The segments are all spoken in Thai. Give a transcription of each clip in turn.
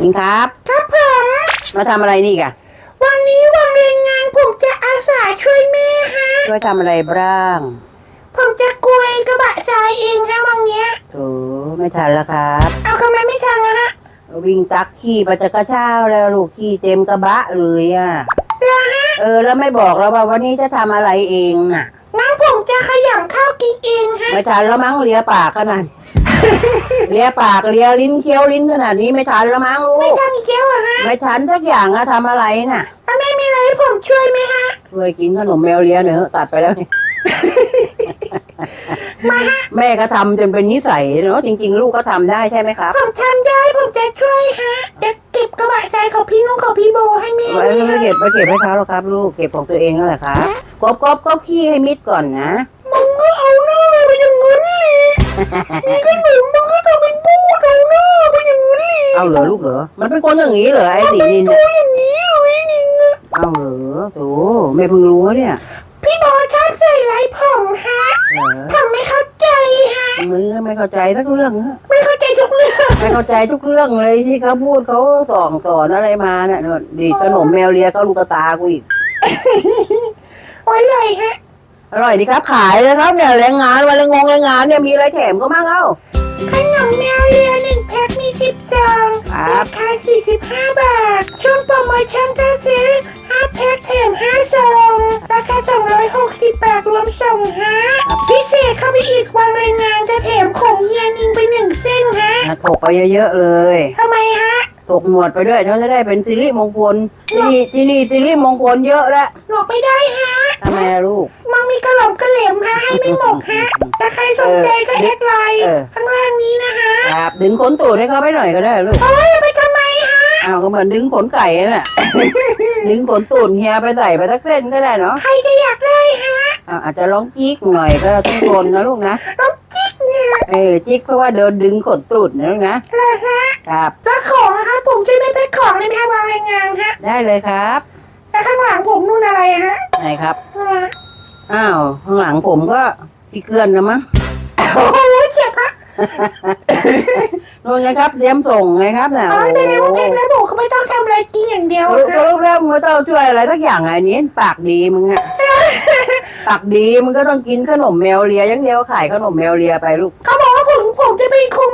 ยิงครับ ครับผมมาทำอะไรนี่กะวันนี้วันแรงงานผมจะอาสาช่วยแม่ฮะ ช่วยทำอะไรบ้าง ผมจะกวยกระบะทรายเองฮะวันเนี้ยโถไม่ทันแล้วครับ เอาทำไมไม่ทำอะฮะวิ่งตักขี้ไปจะกระเช้าแล้วลูกขี้เต็มกระบะเลยอะแล้วฮะเออ แล้วไม่บอกเราว่าวันนี้จะทำอะไรเองน่ะ งั้นผมจะขยำข้าวกินเองฮะ ไม่ทันแล้วมั้งเลียปากขนาด เลียปากเลียลิ้นเคี้ยวลิ้นขนาดนี้ไม่ทันแล้วมั้งลูไม่กทำอีกแล้วอะฮะไม่ทันสักอย่างอะทำอะไรน่ะแล้วแม่มีอะไรให้ผมช่วยไหมฮะช่วยกินขนมแมวเลียเนอะตัดไปแล้วนี่ มาฮะ แม่ก็ทำจนเป็นนิสัยเนอะจริง ๆ ลูกก็ทำได้ใช่ไหมครับผมทำได้ผมจะช่วยฮะ จะเก็บกระบะทรายของพี่นุ่งของพี่โบให้แม่ไว้ด้วยไม่ฮะเก็บไปเก็บให้เขาหรอกครับ ลูกเก็บของตัวเองนั่นแหละครับกบกบกบขี้ให้มิดก่อนนะ มีขนมมึงก็ทำเป็นพูดเอาหน้าไปอย่างนั้นเลยเอาเหรอลูกเหรอ มันเป็นคนอย่างนี้เหรอไอ้สีนินตัน่ะวอย่างนี้เลยนี่ไงเอาเหรอโถไม่เพิ่งรู้เนี่ย พี่โบชอบใส่ไรผมฮะเหรอผมไม่เข้าใจฮะมือไม่เข้าใจสักเรื่องฮะไม่เข้าใจทุกเรื่องไม่เข้าใจทุกเรื่องเลยที่เขาพูดเขาสอนสอนอะไรมาเนี่ยนู่นดีดขนมแมวเลียก็ลูกกระตากูอีกโอ้ยเลยฮะ อร่อยดีครับ ขายเลยครับเนี่ยแรงงานวันละงงแรงงานเนี่ยมีอะไรแถมก็มั่งเอ้า ขนมแมวเลียหนึ่งแพ็คมีสิบจองครับ ราคา45 บาท ช่วงโปรโมชั่นถ้าซื้อ 5 แพ็คแถม5ซองราคา 260 บาทรวมส่งฮะ พิเศษเข้าไปอีกวันแรงงานจะแถมของเฮียนิงไปหนึ่งเส้นฮะ อะถกไปเยอะๆเลย ทำไมฮะถกหนวดไปด้วยเขาจะได้เป็นสิริมงคลที่นี่ที่นี่สิริมงคลเยอะแล้วหลอกไม่ได้ฮะทำไมอะลูก มันมีกระหล่ำกระเหลมฮะให้ไม่หมกฮะแต่ใครสนใจก็เออแอดไลน์เออ ข้างล่างนี้นะฮะครับดึงขนตูดให้เขาไปหน่อยก็ได้ลูกโอ้ยไปทำไมฮะอ้าวก็เหมือนดึงขนไก่นั่นแหละดึงขนตูดเฮียไปใส่ไปสักเส้นก็ได้เนาะใครจะอยากได้ฮะอะอาจจะร้องจิ๊กหน่อยก็ต้องทนนะลูกนะน้ำจิ๊กเนี่ยเออจิ๊กเพราะว่าเดินดึงขนตูดนะลูกนะ เหรอฮะครับแล้วของอะคะ ผมช่วยไม่ไปของเลยไหมคะวางแรงงานฮะได้เลยครับแล้วข้างหลังผมนู่นอะไรฮะไหนครับอ่าอ้าวข้างหลังผมก็พี่เกลือนนะมั้ง โอ้โหเจ็บฮะนู่นไงครับเตรียมส่งไงครับน่ะอ๋อโอ้แสดงว่าเพชรและโบเขาไม่ต้องทำอะไรกินอย่างเดียวก็รู้ก็ฮะรู้แล้วมึงไม่ต้องช่วยอะไรสักอย่างไงนี้ปากดีมึงอะปากดีมึงก็ต้องกินขนมแมวเลียอย่างเดียวขายขนมแมวเลียไปลูกเขาบอกว่าผมผมจะเป็นคง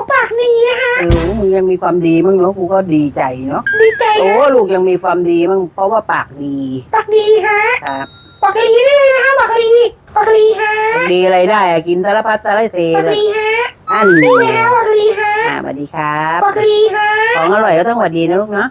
ไม่ดีแต่ผมปากดีอะฮะเออมึงยังมีความดีมั้งเนาะกูก็ดีใจเนาะดีใจโอ้ฮะลูกยังมีความดีมั้งเพราะว่าปากดีปากดีฮะครับปากดีได้เลยนะคะปากดีปากดีฮะปากดีอะไรได้อะกินสารพัดสารเทปากเลยดีฮะอันนี่นี้นะปากดีฮะอ่าสวัสดีครับปากดีฮะของอร่อยก็ต้องสวัสดีนะลูกเนาะ